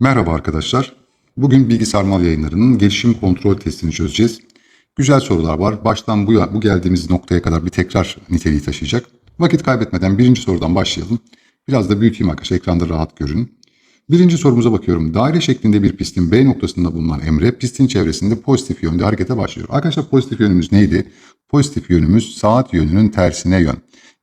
Merhaba arkadaşlar. Bugün bilgisayar mal yayınlarının gelişim kontrol testini çözeceğiz. Güzel sorular var. Baştan bu, bu geldiğimiz noktaya kadar bir tekrar niteliği taşıyacak. Vakit kaybetmeden birinci sorudan başlayalım. Biraz da büyüteyim arkadaşlar. Ekranda rahat görün. Birinci sorumuza bakıyorum. Daire şeklinde bir pistin B noktasında bulunan Emre pistin çevresinde pozitif yönde harekete başlıyor. Arkadaşlar pozitif yönümüz neydi? Pozitif yönümüz saat yönünün tersine yön.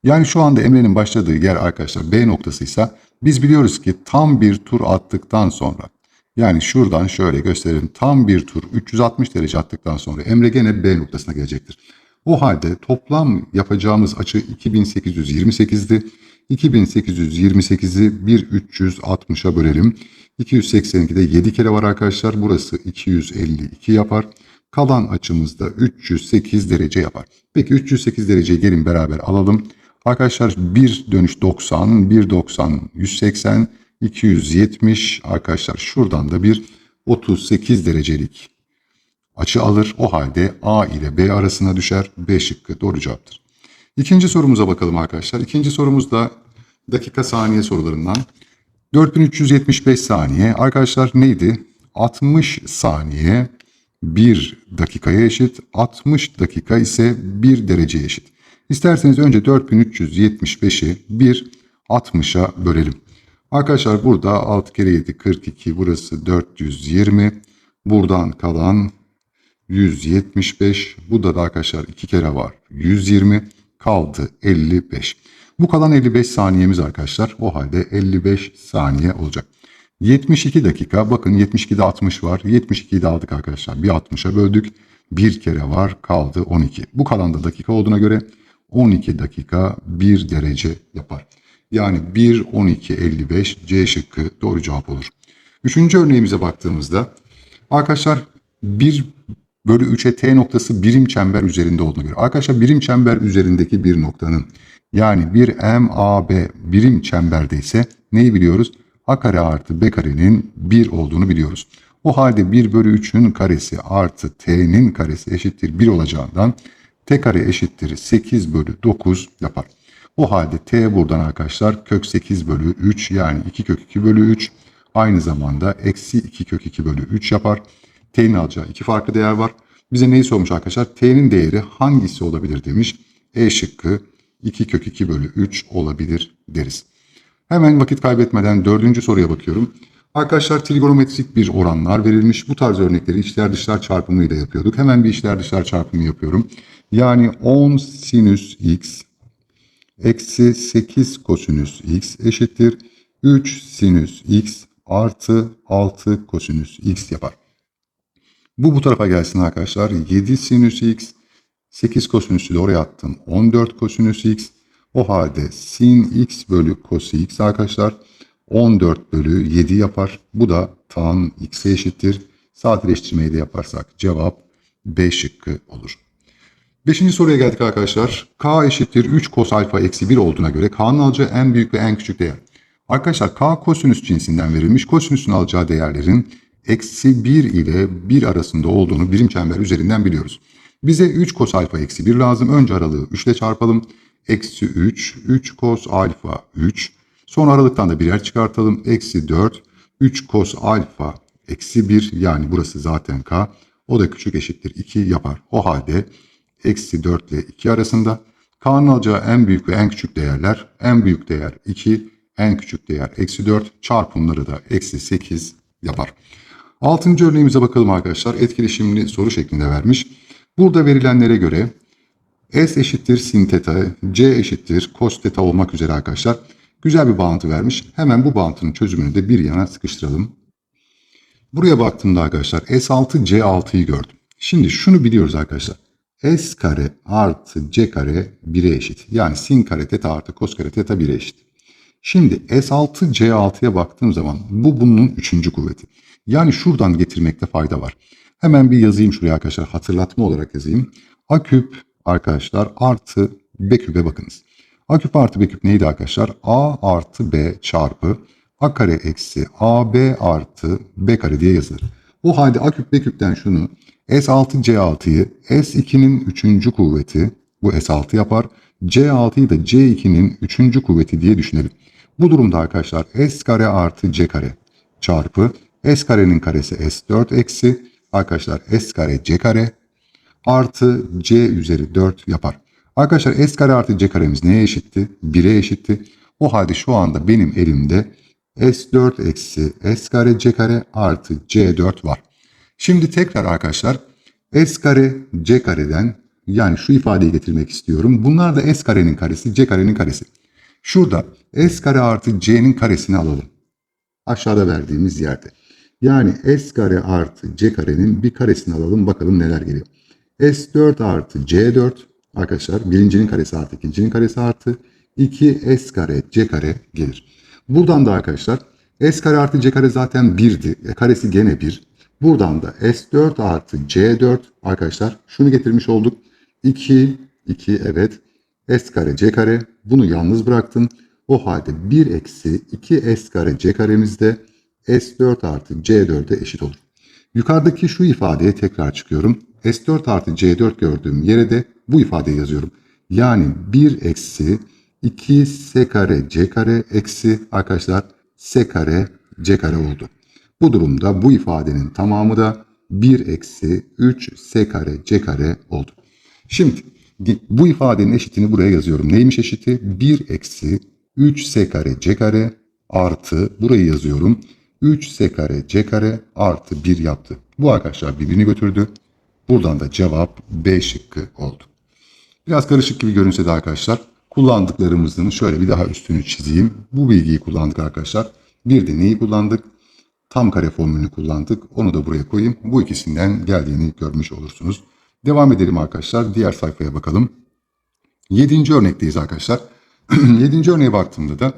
Yani şu anda Emre'nin başladığı yer arkadaşlar B noktasıysa biz biliyoruz ki tam bir tur attıktan sonra yani şuradan şöyle gösterelim tam bir tur 360 derece attıktan sonra Emre gene B noktasına gelecektir. O halde toplam yapacağımız açı 2828'di. 2828'i 1360'a bölelim. 282'de 7 kere var arkadaşlar. Burası 252 yapar. Kalan açımızda 308 derece yapar. Peki 308 dereceyi gelin beraber alalım. Arkadaşlar bir dönüş 90, bir 90, 180, 270 arkadaşlar şuradan da bir 38 derecelik açı alır. O halde A ile B arasına düşer. B şıkkı doğru cevaptır. İkinci sorumuza bakalım arkadaşlar. İkinci sorumuz da dakika saniye sorularından. 4375 saniye. Arkadaşlar neydi? 60 saniye 1 dakikaya eşit. 60 dakika ise 1 dereceye eşit. İsterseniz önce 4375'i 1 60'a bölelim. Arkadaşlar burada 6 kere 7 42 burası 420. Buradan kalan 175. Burada da arkadaşlar 2 kere var 120 kaldı 55. Bu kalan 55 saniyemiz arkadaşlar. O halde 55 saniye olacak. 72 dakika bakın 72'de 60 var. 72'yi de aldık arkadaşlar. Bir 60'a böldük. Bir kere var kaldı 12. Bu kalan da dakika olduğuna göre 12 dakika 1 derece yapar. Yani 1, 12, 55 C şıkkı doğru cevap olur. Üçüncü örneğimize baktığımızda arkadaşlar 1 bölü 3'e T noktası birim çember üzerinde olduğuna göre. Arkadaşlar birim çember üzerindeki bir noktanın yani bir MAB birim çemberde ise neyi biliyoruz? A kare artı B karenin 1 olduğunu biliyoruz. O halde 1 bölü 3'ün karesi artı T'nin karesi eşittir 1 olacağından T kare eşittir 8 bölü 9 yapar. O halde T buradan arkadaşlar kök 8 bölü 3 yani 2 kök 2 bölü 3 aynı zamanda eksi 2 kök 2 bölü 3 yapar. T'nin alacağı iki farklı değer var. Bize neyi sormuş arkadaşlar? T'nin değeri hangisi olabilir demiş. E şıkkı 2 kök 2 bölü 3 olabilir deriz. Hemen vakit kaybetmeden dördüncü soruya bakıyorum. Arkadaşlar trigonometrik bir oranlar verilmiş. Bu tarz örnekleri içler dışlar çarpımıyla yapıyorduk. Hemen bir içler dışlar çarpımı yapıyorum. Yani 10 sinüs x eksi 8 kosinüs x eşittir 3 sinüs x artı 6 kosinüs x yapar. Bu bu tarafa gelsin arkadaşlar. 7 sinüs x 8 kosinüsü de oraya attım. 14 kosinüs x. O halde sin x bölü cos x arkadaşlar 14 bölü 7 yapar. Bu da tan x'e eşittir. Sadeleştirmeyi de yaparsak cevap B şıkkı olur. Beşinci soruya geldik arkadaşlar. K eşittir 3 cos alfa eksi 1 olduğuna göre K'nın alacağı en büyük ve en küçük değer. Arkadaşlar K kosinüs cinsinden verilmiş. Kosinüsün alacağı değerlerin eksi 1 ile 1 arasında olduğunu birim çember üzerinden biliyoruz. Bize 3 cos alfa eksi 1 lazım. Önce aralığı 3 ile çarpalım. Eksi 3, 3 cos alfa 3. Son aralıktan da birer çıkartalım. Eksi 4, 3 cos alfa eksi 1 yani burası zaten k. O da küçük eşittir 2 yapar. O halde eksi 4 ile 2 arasında k'nın alacağı en büyük ve en küçük değerler en büyük değer 2, en küçük değer eksi 4 çarpımları da eksi 8 yapar. Altıncı örneğimize bakalım arkadaşlar. Etkileşimli soru şeklinde vermiş. Burada verilenlere göre S eşittir sin teta, C eşittir cos teta olmak üzere arkadaşlar. Güzel bir bağıntı vermiş. Hemen bu bağıntının çözümünü de bir yana sıkıştıralım. Buraya baktığımda arkadaşlar S6 C6'yı gördüm. Şimdi şunu biliyoruz arkadaşlar. S kare artı C kare 1'e eşit. Yani sin kare teta artı cos kare teta 1'e eşit. Şimdi S6 C6'ya baktığım zaman bu bunun üçüncü kuvveti. Yani şuradan getirmekte fayda var. Hemen bir yazayım şuraya arkadaşlar hatırlatma olarak yazayım. A küp arkadaşlar artı B küpe bakınız. A küp artı B küp neydi arkadaşlar? A artı B çarpı A kare eksi AB artı B kare diye yazılır. O halde A küp B küpten şunu S6 C6'yı S2'nin üçüncü kuvveti bu S6 yapar. C6'yı da C2'nin üçüncü kuvveti diye düşünelim. Bu durumda arkadaşlar S kare artı C kare çarpı s karenin karesi s4 eksi arkadaşlar s kare c kare artı c üzeri 4 yapar. Arkadaşlar s kare artı c karemiz neye eşitti? 1'e eşitti. O halde şu anda benim elimde s4 eksi s kare c kare artı c4 var. Şimdi tekrar arkadaşlar s kare c kareden yani şu ifadeyi getirmek istiyorum. Bunlar da s karenin karesi c karenin karesi. Şurada s kare artı c'nin karesini alalım. Aşağıda verdiğimiz yerde. Yani s kare artı c karenin bir karesini alalım bakalım neler geliyor. s4 artı c4 arkadaşlar birincinin karesi artı ikincinin karesi artı 2 s kare c kare gelir. Buradan da arkadaşlar s kare artı c kare zaten 1'di. E, karesi gene 1. Buradan da s4 artı c4 arkadaşlar şunu getirmiş olduk. 2, 2 evet s kare c kare bunu yalnız bıraktım. O halde 1 eksi 2 s kare c karemizde s4 artı c4'e eşit olur. Yukarıdaki şu ifadeye tekrar çıkıyorum. S4 artı C4 gördüğüm yere de bu ifadeyi yazıyorum. Yani 1 eksi 2 S kare C kare eksi arkadaşlar S kare C kare oldu. Bu durumda bu ifadenin tamamı da 1 eksi 3 S kare C kare oldu. Şimdi bu ifadenin eşitini buraya yazıyorum. Neymiş eşiti? 1 eksi 3 S kare C kare artı burayı yazıyorum. 3 S kare C kare artı 1 yaptı. Bu arkadaşlar birbirini götürdü. Buradan da cevap B şıkkı oldu. Biraz karışık gibi görünse de arkadaşlar kullandıklarımızın şöyle bir daha üstünü çizeyim. Bu bilgiyi kullandık arkadaşlar. Bir de neyi kullandık? Tam kare formülünü kullandık. Onu da buraya koyayım. Bu ikisinden geldiğini görmüş olursunuz. Devam edelim arkadaşlar. Diğer sayfaya bakalım. Yedinci örnekteyiz arkadaşlar. Yedinci örneğe baktığımda da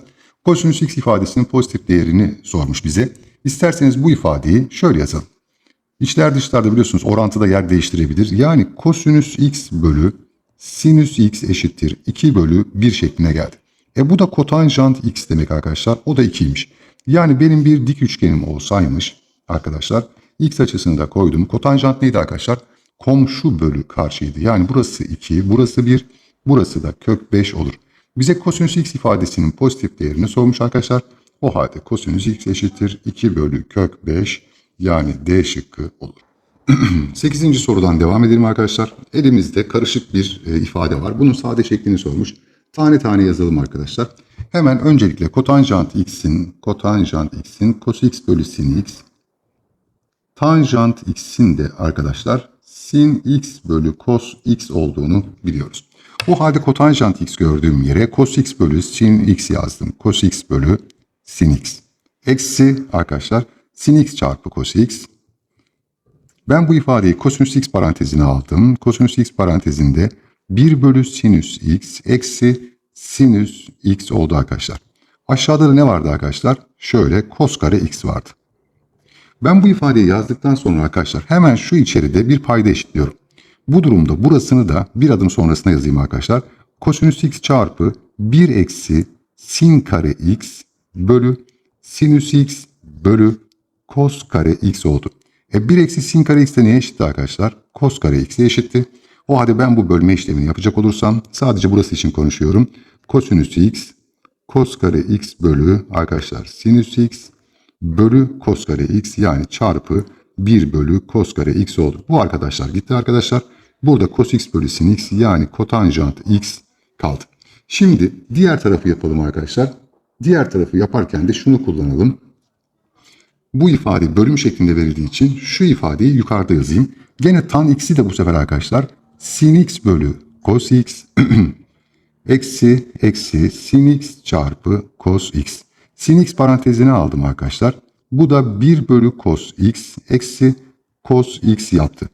kosinüs x ifadesinin pozitif değerini sormuş bize. İsterseniz bu ifadeyi şöyle yazalım. İçler dışlarda biliyorsunuz orantıda yer değiştirebilir. Yani kosinüs x bölü sinüs x eşittir 2 bölü 1 şekline geldi. E bu da kotanjant x demek arkadaşlar. O da 2'ymiş. Yani benim bir dik üçgenim olsaymış arkadaşlar. X açısını da koydum. Kotanjant neydi arkadaşlar? Komşu bölü karşıydı. Yani burası 2, burası 1, burası da kök 5 olur. Bize kosinüs x ifadesinin pozitif değerini sormuş arkadaşlar. O halde kosinüs x eşittir 2 bölü kök 5 yani D şıkkı olur. 8. sorudan devam edelim arkadaşlar. Elimizde karışık bir e, ifade var. Bunun sade şeklini sormuş. Tane tane yazalım arkadaşlar. Hemen öncelikle kotanjant x'in kotanjant x'in cos x bölü sin x tanjant x'in de arkadaşlar sin x bölü cos x olduğunu biliyoruz. O halde kotanjant x gördüğüm yere cos x bölü sin x yazdım. Cos x bölü sin x. Eksi arkadaşlar sin x çarpı cos x. Ben bu ifadeyi kosinüs x parantezine aldım. Kosinüs x parantezinde 1 bölü sinüs x eksi sinüs x oldu arkadaşlar. Aşağıda da ne vardı arkadaşlar? Şöyle kos kare x vardı. Ben bu ifadeyi yazdıktan sonra arkadaşlar hemen şu içeride bir payda eşitliyorum. Bu durumda burasını da bir adım sonrasına yazayım arkadaşlar. Kosinüs x çarpı 1 eksi sin kare x bölü sinüs x bölü cos kare x oldu. E 1 eksi sin kare x de neye eşitti arkadaşlar? Cos kare x'e eşitti. O halde ben bu bölme işlemini yapacak olursam sadece burası için konuşuyorum. Kosinüs x cos kare x bölü arkadaşlar sinüs x bölü cos kare x yani çarpı 1 bölü cos kare x oldu. Bu arkadaşlar gitti arkadaşlar. Burada cos x bölü sin x yani kotanjant x kaldı. Şimdi diğer tarafı yapalım arkadaşlar. Diğer tarafı yaparken de şunu kullanalım. Bu ifade bölüm şeklinde verildiği için şu ifadeyi yukarıda yazayım. Gene tan x'i de bu sefer arkadaşlar sin x bölü cos x eksi eksi sin x çarpı cos x. Sin x parantezine aldım arkadaşlar. Bu da 1 bölü cos x eksi cos x yaptı.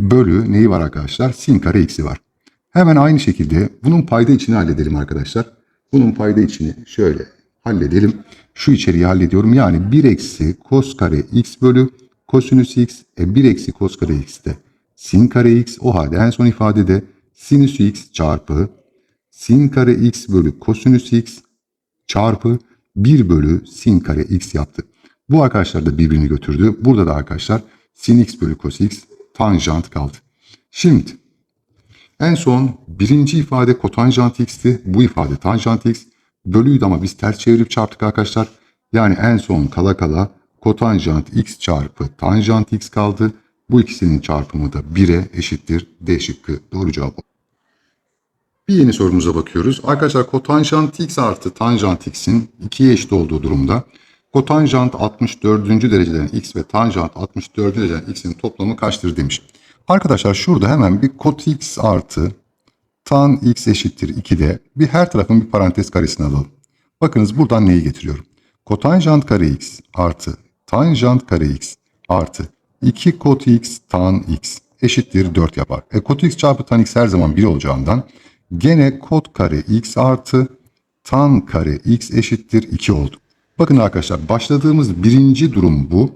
Bölü neyi var arkadaşlar? Sin kare x'i var. Hemen aynı şekilde bunun payda içini halledelim arkadaşlar. Bunun payda içini şöyle halledelim. Şu içeriği hallediyorum. Yani 1 eksi cos kare x bölü kosinüs x. E 1 eksi cos kare x de sin kare x. O halde en son ifadede sinüs x çarpı sin kare x bölü kosinüs x çarpı 1 bölü sin kare x yaptı. Bu arkadaşlar da birbirini götürdü. Burada da arkadaşlar sin x bölü cos x tanjant kaldı. Şimdi en son birinci ifade kotanjant x'ti. Bu ifade tanjant x. Bölüydü ama biz ters çevirip çarptık arkadaşlar. Yani en son kala kala kotanjant x çarpı tanjant x kaldı. Bu ikisinin çarpımı da 1'e eşittir. D şıkkı doğru cevap. Bir yeni sorumuza bakıyoruz. Arkadaşlar kotanjant x artı tanjant x'in 2'ye eşit olduğu durumda kotanjant 64. dereceden x ve tanjant 64. dereceden x'in toplamı kaçtır demiş. Arkadaşlar şurada hemen bir kot x artı tan x eşittir 2'de bir her tarafın bir parantez karesini alalım. Bakınız buradan neyi getiriyorum? Kotanjant kare x artı tanjant kare x artı 2 kot x tan x eşittir 4 yapar. E kot x çarpı tan x her zaman 1 olacağından gene kot kare x artı tan kare x eşittir 2 oldu. Bakın arkadaşlar başladığımız birinci durum bu.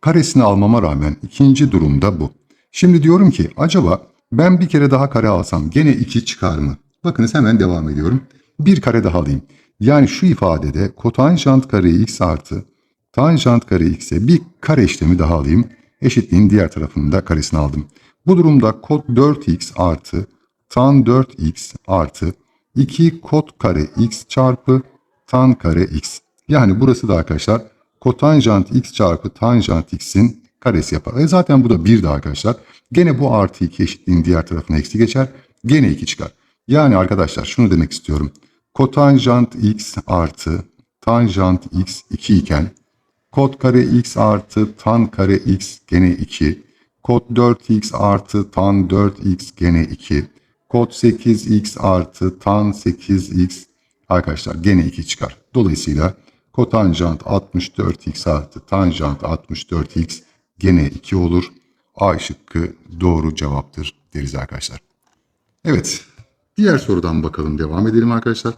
Karesini almama rağmen ikinci durumda bu. Şimdi diyorum ki acaba ben bir kere daha kare alsam gene 2 çıkar mı? Bakınız hemen devam ediyorum. Bir kare daha alayım. Yani şu ifadede kotanjant kare x artı tanjant kare x'e bir kare işlemi daha alayım. Eşitliğin diğer tarafının da karesini aldım. Bu durumda kot 4x artı tan 4x artı 2 kot kare x çarpı tan kare x. Yani burası da arkadaşlar kotanjant x çarpı tanjant x'in karesi yapar. E zaten bu da 1 de arkadaşlar. Gene bu artı 2 eşitliğin diğer tarafına eksi geçer. Gene 2 çıkar. Yani arkadaşlar şunu demek istiyorum. Kotanjant x artı tanjant x 2 iken kot kare x artı tan kare x gene 2. Kot 4x artı tan 4x gene 2. Kot 8x artı tan 8x arkadaşlar gene 2 çıkar. Dolayısıyla kotanjant 64x artı tanjant 64x gene 2 olur. A şıkkı doğru cevaptır deriz arkadaşlar. Evet diğer sorudan bakalım devam edelim arkadaşlar.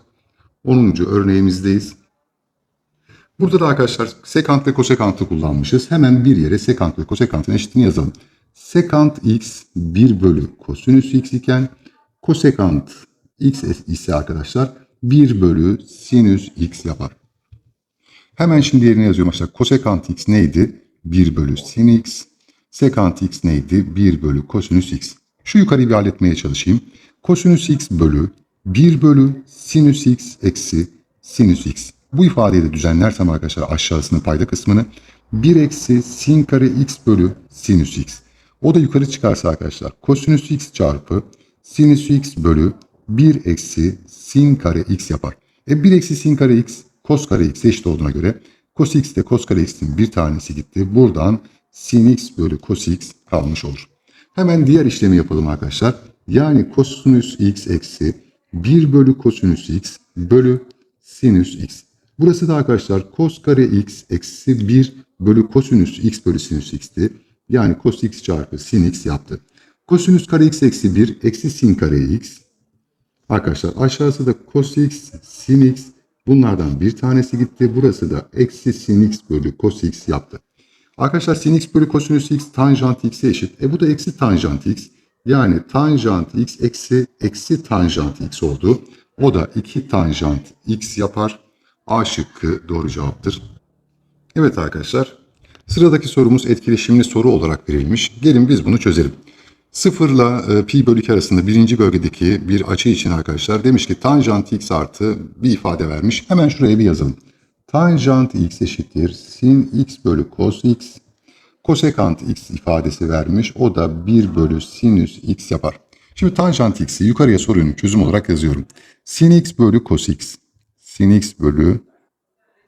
10. örneğimizdeyiz. Burada da arkadaşlar sekant ve kosekantı kullanmışız. Hemen bir yere sekant ve kosekantın eşitliğini yazalım. Sekant x 1 bölü kosinüs x iken kosekant x ise arkadaşlar 1 bölü sinüs x yapar. Hemen şimdi yerine yazıyorum arkadaşlar. Kosekant x neydi? 1 bölü sin x. Sekant x neydi? 1 bölü kosinüs x. Şu yukarıyı bir halletmeye çalışayım. Kosinüs x bölü 1 bölü sinüs x eksi sinüs x. Bu ifadeyi de düzenlersem arkadaşlar aşağısının payda kısmını 1 eksi sin kare x bölü sinüs x. O da yukarı çıkarsa arkadaşlar kosinüs x çarpı sinüs x bölü 1 eksi sin kare x yapar. E 1 eksi sin kare x kos kare x eşit olduğuna göre cos x de cos kare x'in bir tanesi gitti. Buradan sin x bölü cos x kalmış olur. Hemen diğer işlemi yapalım arkadaşlar. Yani kosinüs x eksi 1 bölü kosinüs x bölü sinüs x. Burası da arkadaşlar cos kare x eksi 1 bölü kosinüs x bölü sinüs x'ti. Yani cos x çarpı sin x yaptı. Kosinüs kare x eksi 1 eksi sin kare x. Arkadaşlar aşağısı da cos x sin x. Bunlardan bir tanesi gitti. Burası da eksi sin x bölü cos x yaptı. Arkadaşlar sin x bölü kosinüs x tanjant x'e eşit. E bu da eksi tanjant x. Yani tanjant x eksi eksi tanjant x oldu. O da 2 tanjant x yapar. A şıkkı doğru cevaptır. Evet arkadaşlar. Sıradaki sorumuz etkileşimli soru olarak verilmiş. Gelin biz bunu çözelim. Sıfırla e, pi bölü 2 arasında birinci bölgedeki bir açı için arkadaşlar demiş ki tanjant x artı bir ifade vermiş. Hemen şuraya bir yazalım. Tanjant x eşittir sin x bölü cos x. Kosekant x ifadesi vermiş. O da 1 bölü sinüs x yapar. Şimdi tanjant x'i yukarıya sorunun çözüm olarak yazıyorum. Sin x bölü cos x. Sin x bölü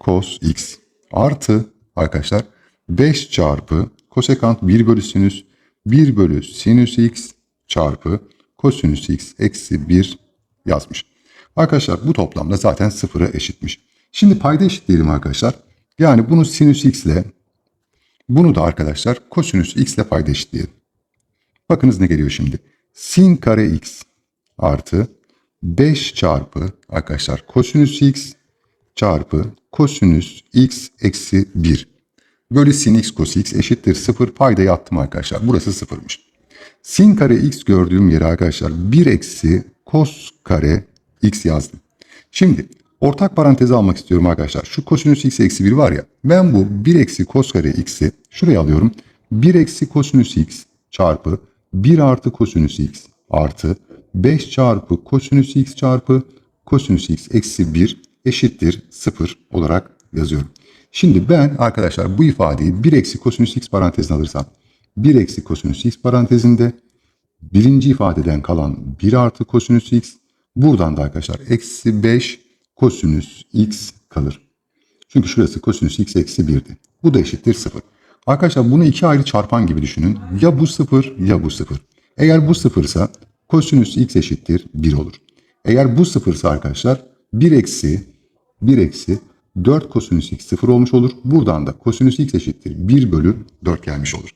cos x artı arkadaşlar 5 çarpı kosekant 1 bölü sinüs 1 bölü sinüs x çarpı kosinüs x eksi 1 yazmış. Arkadaşlar bu toplamda zaten sıfıra eşitmiş. Şimdi payda eşitleyelim arkadaşlar. Yani bunu sinüs x ile bunu da arkadaşlar kosinüs x ile payda eşitleyelim. Bakınız ne geliyor şimdi. Sin kare x artı 5 çarpı arkadaşlar kosinüs x çarpı kosinüs x eksi 1 bölü sin x cos x eşittir 0 paydayı attım arkadaşlar. Burası 0'mış. Sin kare x gördüğüm yere arkadaşlar 1 eksi cos kare x yazdım. Şimdi ortak parantezi almak istiyorum arkadaşlar. Şu kosinüs x eksi 1 var ya ben bu 1 eksi cos kare x'i şuraya alıyorum. 1 eksi kosinüs x çarpı 1 artı kosinüs x artı 5 çarpı kosinüs x çarpı kosinüs x eksi 1 eşittir 0 olarak yazıyorum. Şimdi ben arkadaşlar bu ifadeyi 1 eksi kosinüs x parantezine alırsam 1 eksi kosinüs x parantezinde birinci ifadeden kalan 1 artı kosinüs x buradan da arkadaşlar eksi 5 kosinüs x kalır. Çünkü şurası kosinüs x eksi 1'di. Bu da eşittir 0. Arkadaşlar bunu iki ayrı çarpan gibi düşünün. Ya bu 0 ya bu 0. Eğer bu 0 ise kosinüs x eşittir 1 olur. Eğer bu 0 ise arkadaşlar 1 eksi 1 eksi 4 kosinüs x 0 olmuş olur. Buradan da kosinüs x eşittir 1 bölü 4 gelmiş olur.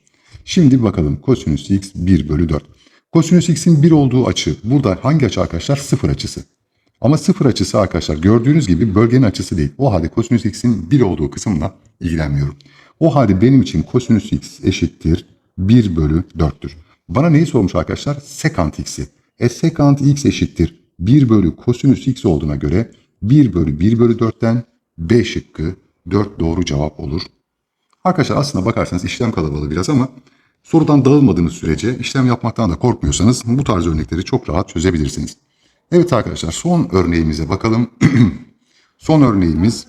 Şimdi bakalım kosinüs x 1 bölü 4. Kosinüs x'in 1 olduğu açı burada hangi açı arkadaşlar? 0 açısı. Ama sıfır açısı arkadaşlar gördüğünüz gibi bölgenin açısı değil. O halde kosinüs x'in 1 olduğu kısımla ilgilenmiyorum. O halde benim için kosinüs x eşittir 1 bölü 4'tür. Bana neyi sormuş arkadaşlar? Sekant x'i. E sekant x eşittir 1 bölü kosinüs x olduğuna göre 1 bölü 1 bölü 4'ten B şıkkı 4 doğru cevap olur. Arkadaşlar aslında bakarsanız işlem kalabalığı biraz ama sorudan dağılmadığınız sürece işlem yapmaktan da korkmuyorsanız bu tarz örnekleri çok rahat çözebilirsiniz. Evet arkadaşlar son örneğimize bakalım. son örneğimiz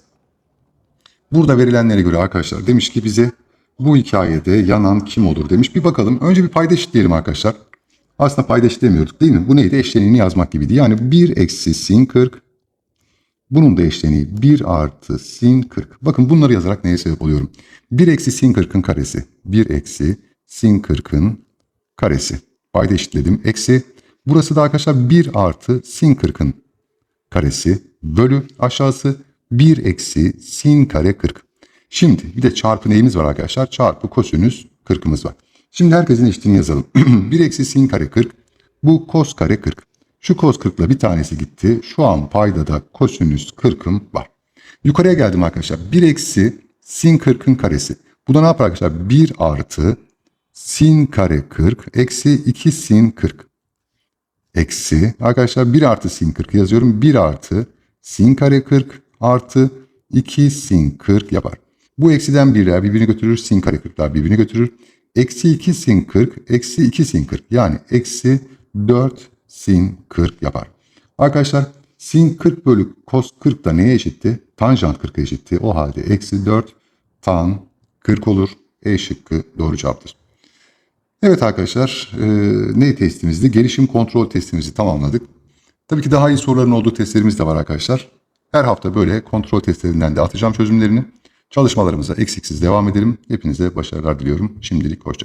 burada verilenlere göre arkadaşlar demiş ki bize bu hikayede yanan kim olur demiş. Bir bakalım. Önce bir payda eşitleyelim arkadaşlar. Aslında payda eşitlemiyorduk değil mi? Bu neydi? Eşleniğini yazmak gibiydi. Yani 1 eksi sin 40. Bunun da eşleniği 1 artı sin 40. Bakın bunları yazarak neye sebep oluyorum? 1 eksi sin 40'ın karesi. 1 eksi sin 40'ın karesi. Payda eşitledim. Eksi Burası da arkadaşlar 1 artı sin 40'ın karesi bölü aşağısı 1 eksi sin kare 40. Şimdi bir de çarpı neyimiz var arkadaşlar? Çarpı kosinüs 40'ımız var. Şimdi herkesin eşitliğini yazalım. 1 eksi sin kare 40. Bu kos kare 40. Şu kos 40 ile bir tanesi gitti. Şu an paydada kosinüs 40'ım var. Yukarıya geldim arkadaşlar. 1 eksi sin 40'ın karesi. Bu da ne yapar arkadaşlar? 1 artı sin kare 40 eksi 2 sin 40 eksi arkadaşlar 1 artı sin 40 yazıyorum. 1 artı sin kare 40 artı 2 sin 40 yapar. Bu eksiden 1'ler birbirini götürür. Sin kare 40'lar birbirini götürür. Eksi 2 sin 40 eksi 2 sin 40 yani eksi 4 sin 40 yapar. Arkadaşlar sin 40 bölü kos 40 da neye eşitti? Tanjant 40'a eşitti. O halde eksi 4 tan 40 olur. E şıkkı doğru cevaptır. Evet arkadaşlar, e, ne testimizdi? Gelişim kontrol testimizi tamamladık. Tabii ki daha iyi soruların olduğu testlerimiz de var arkadaşlar. Her hafta böyle kontrol testlerinden de atacağım çözümlerini. Çalışmalarımıza eksiksiz devam edelim. Hepinize başarılar diliyorum. Şimdilik hoşçakalın.